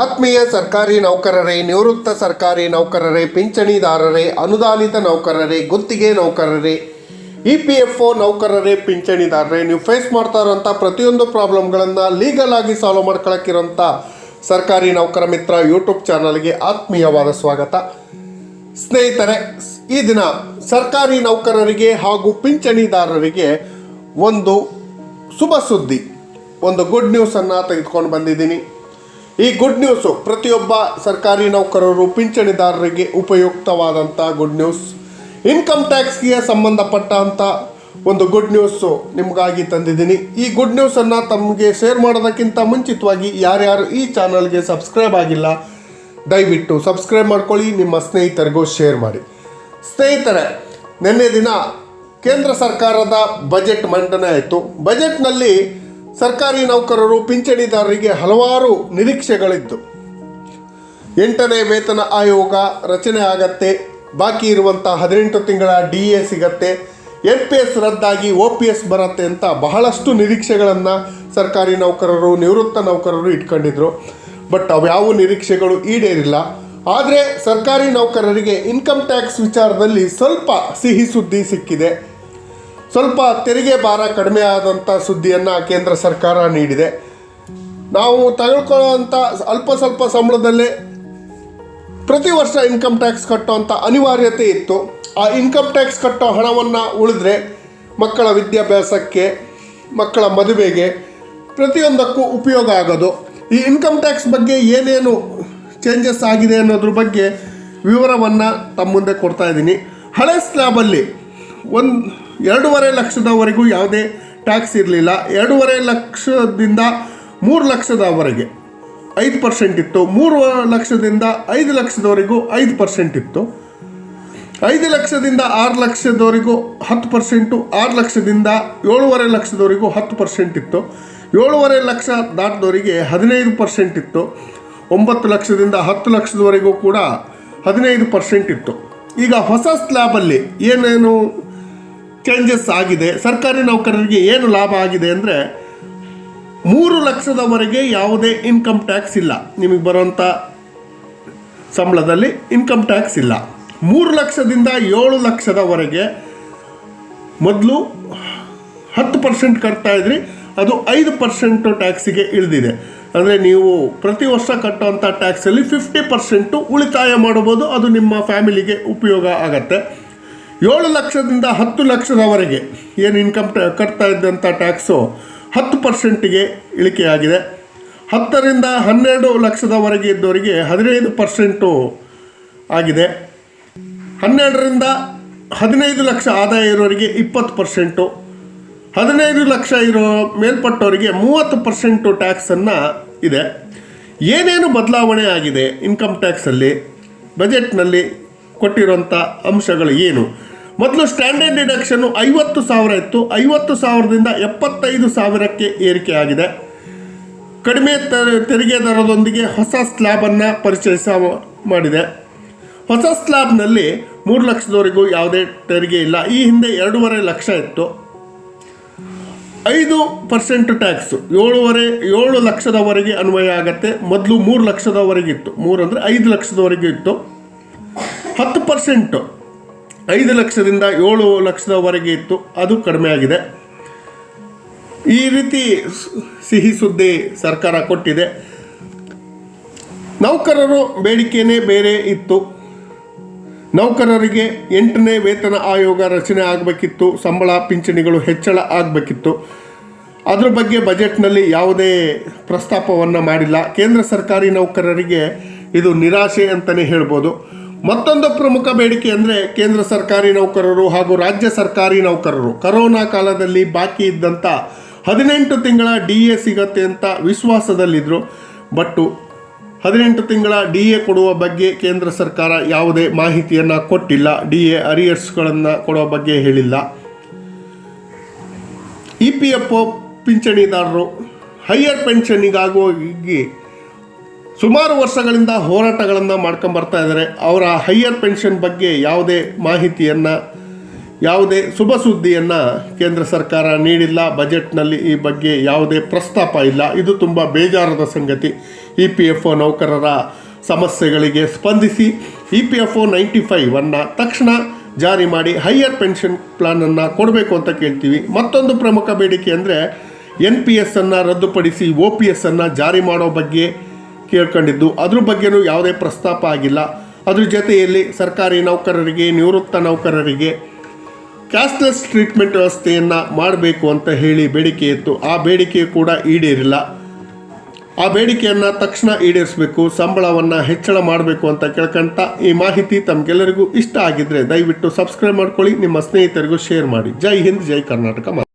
ಆತ್ಮೀಯ ಸರ್ಕಾರಿ ನೌಕರರೇ, ನಿವೃತ್ತ ಸರ್ಕಾರಿ ನೌಕರರೇ, ಪಿಂಚಣಿದಾರರೇ, ಅನುದಾನಿತ ನೌಕರರೇ, ಗುತ್ತಿಗೆ ನೌಕರರೇ, ಇ ಪಿ ಎಫ್ ಒ ನೌಕರರೇ, ಪಿಂಚಣಿದಾರರೇ, ನೀವು ಫೇಸ್ ಮಾಡ್ತಾ ಇರೋಂಥ ಪ್ರತಿಯೊಂದು ಪ್ರಾಬ್ಲಮ್ಗಳನ್ನು ಲೀಗಲ್ ಆಗಿ ಸಾಲ್ವ್ ಮಾಡ್ಕೊಳಕ್ಕಿರೋಂಥ ಸರ್ಕಾರಿ ನೌಕರ ಮಿತ್ರ ಯೂಟ್ಯೂಬ್ ಚಾನಲ್ಗೆ ಆತ್ಮೀಯವಾದ ಸ್ವಾಗತ. ಸ್ನೇಹಿತರೆ, ಈ ದಿನ ಸರ್ಕಾರಿ ನೌಕರರಿಗೆ ಹಾಗೂ ಪಿಂಚಣಿದಾರರಿಗೆ ಒಂದು ಶುಭ ಸುದ್ದಿ, ಒಂದು ಗುಡ್ ನ್ಯೂಸನ್ನು ತೆಗೆದುಕೊಂಡು ಬಂದಿದ್ದೀನಿ. ಈ ಗುಡ್ ನ್ಯೂಸು ಪ್ರತಿಯೊಬ್ಬ ಸರ್ಕಾರಿ ನೌಕರರು, ಪಿಂಚಣಿದಾರರಿಗೆ ಉಪಯುಕ್ತವಾದಂಥ ಗುಡ್ ನ್ಯೂಸ್ ಇನ್ಕಮ್ ಟ್ಯಾಕ್ಸ್ಗೆ ಸಂಬಂಧಪಟ್ಟಂಥ ಒಂದು ಗುಡ್ ನ್ಯೂಸು ನಿಮಗಾಗಿ ತಂದಿದ್ದೀನಿ. ಈ ಗುಡ್ ನ್ಯೂಸನ್ನು ತಮಗೆ ಶೇರ್ ಮಾಡೋದಕ್ಕಿಂತ ಮುಂಚಿತವಾಗಿ ಯಾರ್ಯಾರು ಈ ಚಾನಲ್ಗೆ ಸಬ್ಸ್ಕ್ರೈಬ್ ಆಗಿಲ್ಲ, ದಯವಿಟ್ಟು ಸಬ್ಸ್ಕ್ರೈಬ್ ಮಾಡ್ಕೊಳ್ಳಿ, ನಿಮ್ಮ ಸ್ನೇಹಿತರಿಗೂ ಶೇರ್ ಮಾಡಿ. ಸ್ನೇಹಿತರೆ, ನಿನ್ನೆ ದಿನ ಕೇಂದ್ರ ಸರ್ಕಾರದ ಬಜೆಟ್ ಮಂಡನೆ ಆಯಿತು. ಬಜೆಟ್ನಲ್ಲಿ ಸರ್ಕಾರಿ ನೌಕರರು, ಪಿಂಚಣಿದಾರರಿಗೆ ಹಲವಾರು ನಿರೀಕ್ಷೆಗಳಿದ್ದು. ಎಂಟನೇ ವೇತನ ಆಯೋಗ ರಚನೆ ಆಗತ್ತೆ. ಬಾಕಿ ಇರುವಂಥ ಹದಿನೆಂಟು ತಿಂಗಳ ಡಿ ಎ ಸಿಗತ್ತೆ. ಎನ್ ಪಿ ಎಸ್ ರದ್ದಾಗಿ ಒ ಪಿ ಎಸ್ ಬರುತ್ತೆ ಅಂತ ಬಹಳಷ್ಟು ನಿರೀಕ್ಷೆಗಳನ್ನು ಸರ್ಕಾರಿ ನೌಕರರು, ನಿವೃತ್ತ ನೌಕರರು ಇಟ್ಕೊಂಡಿದ್ರು. ಬಟ್ ಅವ್ಯಾವ ನಿರೀಕ್ಷೆಗಳು ಈಡೇರಿಲ್ಲ. ಆದರೆ ಸರ್ಕಾರಿ ನೌಕರರಿಗೆ ಇನ್ಕಮ್ ಟ್ಯಾಕ್ಸ್ ವಿಚಾರದಲ್ಲಿ ಸ್ವಲ್ಪ ಸಿಹಿ ಸುದ್ದಿ ಸಿಕ್ಕಿದೆ. ಸ್ವಲ್ಪ ತೆರಿಗೆ ಭಾರ ಕಡಿಮೆ ಆದಂಥ ಸುದ್ದಿಯನ್ನು ಕೇಂದ್ರ ಸರ್ಕಾರ ನೀಡಿದೆ. ನಾವು ತಗೊಳ್ಕೊಳ್ಳೋವಂಥ ಅಲ್ಪ ಸ್ವಲ್ಪ ಸಂಬಳದಲ್ಲೇ ಪ್ರತಿ ವರ್ಷ ಇನ್ಕಮ್ ಟ್ಯಾಕ್ಸ್ ಕಟ್ಟುವಂಥ ಅನಿವಾರ್ಯತೆ ಇತ್ತು. ಆ ಇನ್ಕಮ್ ಟ್ಯಾಕ್ಸ್ ಕಟ್ಟೋ ಹಣವನ್ನು ಉಳಿದ್ರೆ ಮಕ್ಕಳ ವಿದ್ಯಾಭ್ಯಾಸಕ್ಕೆ, ಮಕ್ಕಳ ಮದುವೆಗೆ ಪ್ರತಿಯೊಂದಕ್ಕೂ ಉಪಯೋಗ ಆಗೋದು. ಈ ಇನ್ಕಮ್ ಟ್ಯಾಕ್ಸ್ ಬಗ್ಗೆ ಏನೇನು ಚೇಂಜಸ್ ಆಗಿದೆ ಅನ್ನೋದ್ರ ಬಗ್ಗೆ ವಿವರವನ್ನು ತಮ್ಮ ಮುಂದೆ ಕೊಡ್ತಾ ಇದ್ದೀನಿ. ಹಳೆ ಸ್ಲ್ಯಾಬಲ್ಲಿ ಒಂದು ಎರಡೂವರೆ ಲಕ್ಷದವರೆಗೂ ಯಾವುದೇ ಟ್ಯಾಕ್ಸ್ ಇರಲಿಲ್ಲ. ಎರಡೂವರೆ ಲಕ್ಷದಿಂದ ಮೂರು ಲಕ್ಷದವರೆಗೆ ಐದು ಪರ್ಸೆಂಟ್ ಇತ್ತು. ಮೂರು ಲಕ್ಷದಿಂದ ಐದು ಲಕ್ಷದವರೆಗೂ ಐದು ಪರ್ಸೆಂಟ್ ಇತ್ತು. ಐದು ಲಕ್ಷದಿಂದ ಆರು ಲಕ್ಷದವರೆಗೂ ಹತ್ತು ಪರ್ಸೆಂಟು, ಆರು ಲಕ್ಷದಿಂದ ಏಳುವರೆ ಲಕ್ಷದವರೆಗೂ ಹತ್ತು ಪರ್ಸೆಂಟ್ ಇತ್ತು. ಏಳುವರೆ ಲಕ್ಷ ದಾಟಿದವರಿಗೆ ಹದಿನೈದು ಪರ್ಸೆಂಟ್ ಇತ್ತು. ಒಂಬತ್ತು ಲಕ್ಷದಿಂದ ಹತ್ತು ಲಕ್ಷದವರೆಗೂ ಕೂಡ ಹದಿನೈದು ಪರ್ಸೆಂಟ್ ಇತ್ತು. ಈಗ ಹೊಸ ಸ್ಲ್ಯಾಬಲ್ಲಿ ಏನೇನು ಚೇಂಜಸ್ ಆಗಿದೆ. ಸರ್ಕಾರಿ ನೌಕರರಿಗೆ ಏನು ಲಾಭ ಆಗಿದೆ ಅಂದರೆ ಮೂರು ಲಕ್ಷದವರೆಗೆ ಯಾವುದೇ ಇನ್ಕಮ್ ಟ್ಯಾಕ್ಸ್ ಇಲ್ಲ. ನಿಮಗೆ ಬರುವಂಥ ಸಂಬಳದಲ್ಲಿ ಇನ್ಕಮ್ ಟ್ಯಾಕ್ಸ್ ಇಲ್ಲ. ಮೂರು ಲಕ್ಷದಿಂದ ಏಳು ಲಕ್ಷದವರೆಗೆ ಮೊದಲು ಹತ್ತು ಪರ್ಸೆಂಟ್ ಕಟ್ತಾ ಇದ್ರಿ, ಅದು ಐದು ಪರ್ಸೆಂಟು ಟ್ಯಾಕ್ಸಿಗೆ ಇಳಿದಿದೆ. ಅಂದರೆ ನೀವು ಪ್ರತಿ ವರ್ಷ ಕಟ್ಟುವಂಥ ಟ್ಯಾಕ್ಸಲ್ಲಿ ಫಿಫ್ಟಿ ಪರ್ಸೆಂಟು ಉಳಿತಾಯ ಮಾಡ್ಬೋದು ಅದು ನಿಮ್ಮ ಫ್ಯಾಮಿಲಿಗೆ ಉಪಯೋಗ ಆಗತ್ತೆ. ಏಳು ಲಕ್ಷದಿಂದ ಹತ್ತು ಲಕ್ಷದವರೆಗೆ ಏನು ಇನ್ಕಮ್ ಟ್ಯಾ ಕಟ್ತಾ ಇದ್ದಂಥ ಟ್ಯಾಕ್ಸು ಹತ್ತು ಪರ್ಸೆಂಟಿಗೆ ಇಳಿಕೆಯಾಗಿದೆ. ಹತ್ತರಿಂದ ಹನ್ನೆರಡು ಲಕ್ಷದವರೆಗೆ ಇದ್ದವರಿಗೆ ಹದಿನೈದು ಪರ್ಸೆಂಟು ಆಗಿದೆ. ಹನ್ನೆರಡರಿಂದ ಹದಿನೈದು ಲಕ್ಷ ಆದಾಯ ಇರೋರಿಗೆ ಇಪ್ಪತ್ತು ಪರ್ಸೆಂಟು. ಹದಿನೈದು ಲಕ್ಷ ಇರೋ ಮೇಲ್ಪಟ್ಟವರಿಗೆ ಮೂವತ್ತು ಪರ್ಸೆಂಟು ಟ್ಯಾಕ್ಸನ್ನು ಇದೆ. ಏನೇನು ಬದಲಾವಣೆ ಆಗಿದೆ ಇನ್ಕಮ್ ಟ್ಯಾಕ್ಸಲ್ಲಿ ಬಜೆಟ್ನಲ್ಲಿ ಕೊಟ್ಟಿರೋಂಥ ಅಂಶಗಳು ಏನು? ಮೊದಲು ಸ್ಟ್ಯಾಂಡರ್ಡ್ ಡಿಡಕ್ಷನ್ನು ಐವತ್ತು ಸಾವಿರ ಇತ್ತು. ಐವತ್ತು ಸಾವಿರದಿಂದ ಎಪ್ಪತ್ತೈದು ಸಾವಿರಕ್ಕೆ ಏರಿಕೆಯಾಗಿದೆ ಕಡಿಮೆ ತೆರಿಗೆ ದರದೊಂದಿಗೆ ಹೊಸ ಸ್ಲ್ಯಾಬನ್ನು ಪರಿಚಯಿಸ ಮಾಡಿದೆ. ಹೊಸ ಸ್ಲ್ಯಾಬ್ನಲ್ಲಿ ಮೂರು ಲಕ್ಷದವರೆಗೂ ಯಾವುದೇ ತೆರಿಗೆ ಇಲ್ಲ. ಈ ಹಿಂದೆ ಎರಡೂವರೆ ಲಕ್ಷ ಇತ್ತು. ಐದು ಪರ್ಸೆಂಟ್ ಟ್ಯಾಕ್ಸು, ಏಳುವರೆ, ಏಳು ಲಕ್ಷದವರೆಗೆ ಅನ್ವಯ ಆಗುತ್ತೆ. ಮೊದಲು ಮೂರು ಲಕ್ಷದವರೆಗಿತ್ತು ಮೂರು ಅಂದರೆ ಐದು ಲಕ್ಷದವರೆಗೂ ಇತ್ತು. ಹತ್ತು ಪರ್ಸೆಂಟು ಐದು ಲಕ್ಷದಿಂದ ಏಳು ಲಕ್ಷದವರೆಗೆ ಇತ್ತು. ಅದು ಕಡಿಮೆ ಆಗಿದೆ. ಈ ರೀತಿ ಸಿಹಿ ಸುದ್ದಿ ಸರ್ಕಾರ ಕೊಟ್ಟಿದೆ. ನೌಕರರು ಬೇಡಿಕೆನೇ ಬೇರೆ ಇತ್ತು. ನೌಕರರಿಗೆ ಎಂಟನೇ ವೇತನ ಆಯೋಗ ರಚನೆ ಆಗಬೇಕಿತ್ತು. ಸಂಬಳ, ಪಿಂಚಣಿಗಳು ಹೆಚ್ಚಳ ಆಗಬೇಕಿತ್ತು. ಅದರ ಬಗ್ಗೆ ಬಜೆಟ್ನಲ್ಲಿ ಯಾವುದೇ ಪ್ರಸ್ತಾಪವನ್ನು ಮಾಡಿಲ್ಲ. ಕೇಂದ್ರ ಸರ್ಕಾರಿ ನೌಕರರಿಗೆ ಇದು ನಿರಾಶೆ ಅಂತಲೇ ಹೇಳ್ಬೋದು. ಮತ್ತೊಂದು ಪ್ರಮುಖ ಬೇಡಿಕೆ ಅಂದರೆ ಕೇಂದ್ರ ಸರ್ಕಾರಿ ನೌಕರರು ಹಾಗೂ ರಾಜ್ಯ ಸರ್ಕಾರಿ ನೌಕರರು. ಕರೋನಾ ಕಾಲದಲ್ಲಿ ಬಾಕಿ ಇದ್ದಂಥ ಹದಿನೆಂಟು ತಿಂಗಳ ಡಿ ಎ ಸಿಗತ್ತೆ ಅಂತ ವಿಶ್ವಾಸದಲ್ಲಿದ್ದರು ಬಟ್ಟು ಹದಿನೆಂಟು ತಿಂಗಳ ಡಿ ಎ ಕೊಡುವ ಬಗ್ಗೆ ಕೇಂದ್ರ ಸರ್ಕಾರ ಯಾವುದೇ ಮಾಹಿತಿಯನ್ನು ಕೊಟ್ಟಿಲ್ಲ. ಡಿ ಎ ಅರಿಯರ್ಸ್ಗಳನ್ನು ಕೊಡುವ ಬಗ್ಗೆ ಹೇಳಿಲ್ಲ. ಇ ಪಿ ಎಫ್ ಒ ಪಿಂಚಣಿದಾರರು ಹೈಯರ್ ಪೆನ್ಷನ್ನಿಗಾಗೋಗಿ ಸುಮಾರು ವರ್ಷಗಳಿಂದ ಹೋರಾಟಗಳನ್ನು ಮಾಡ್ಕೊಂಬರ್ತಾ ಇದ್ದಾರೆ ಅವರ ಹೈಯರ್ ಪೆನ್ಷನ್ ಬಗ್ಗೆ ಯಾವುದೇ ಮಾಹಿತಿಯನ್ನು, ಯಾವುದೇ ಶುಭ ಸುದ್ದಿಯನ್ನು ಕೇಂದ್ರ ಸರ್ಕಾರ ನೀಡಿಲ್ಲ. ಬಜೆಟ್ನಲ್ಲಿ ಈ ಬಗ್ಗೆ ಯಾವುದೇ ಪ್ರಸ್ತಾಪ ಇಲ್ಲ. ಇದು ತುಂಬ ಬೇಜಾರದ ಸಂಗತಿ. ಇ ಪಿ ಎಫ್ ಒ ನೌಕರರ ಸಮಸ್ಯೆಗಳಿಗೆ ಸ್ಪಂದಿಸಿ E P F O ninety ಫೈವನ್ನು ತಕ್ಷಣ ಜಾರಿ ಮಾಡಿ ಹೈಯರ್ ಪೆನ್ಷನ್ ಪ್ಲಾನನ್ನು ಕೊಡಬೇಕು ಅಂತ ಕೇಳ್ತೀವಿ. ಮತ್ತೊಂದು ಪ್ರಮುಖ ಬೇಡಿಕೆ ಅಂದರೆ ಎನ್ ಪಿ ಎಸ್ ಅನ್ನು ರದ್ದುಪಡಿಸಿ ಒ ಪಿ ಎಸ್ ಅನ್ನು ಜಾರಿ ಮಾಡೋ ಬಗ್ಗೆ ಕೇಳ್ಕೊಂಡಿದ್ದು. ಅದ್ರ ಬಗ್ಗೆನೂ ಯಾವುದೇ ಪ್ರಸ್ತಾಪ ಆಗಿಲ್ಲ. ಅದ್ರ ಜೊತೆಯಲ್ಲಿ ಸರ್ಕಾರಿ ನೌಕರರಿಗೆ, ನಿವೃತ್ತ ನೌಕರರಿಗೆ ಕ್ಯಾಶ್ಲೆಸ್ ಟ್ರೀಟ್ಮೆಂಟ್ ವ್ಯವಸ್ಥೆಯನ್ನು ಮಾಡಬೇಕು ಅಂತ ಹೇಳಿ ಬೇಡಿಕೆ ಇತ್ತು. ಆ ಬೇಡಿಕೆ ಕೂಡ ಈಡೇರಿಲ್ಲ. ಆ ಬೇಡಿಕೆಯನ್ನು ತಕ್ಷಣ ಈಡೇರಿಸಬೇಕು, ಸಂಬಳವನ್ನು ಹೆಚ್ಚಳ ಮಾಡಬೇಕು ಅಂತ ಕೇಳ್ಕೊಂತ ಈ ಮಾಹಿತಿ ತಮಗೆಲ್ಲರಿಗೂ ಇಷ್ಟ ಆಗಿದ್ದರೆ ದಯವಿಟ್ಟು ಸಬ್ಸ್ಕ್ರೈಬ್ ಮಾಡ್ಕೊಳ್ಳಿ, ನಿಮ್ಮ ಸ್ನೇಹಿತರಿಗೂ ಶೇರ್ ಮಾಡಿ. ಜೈ ಹಿಂದ್, ಜೈ ಕರ್ನಾಟಕ.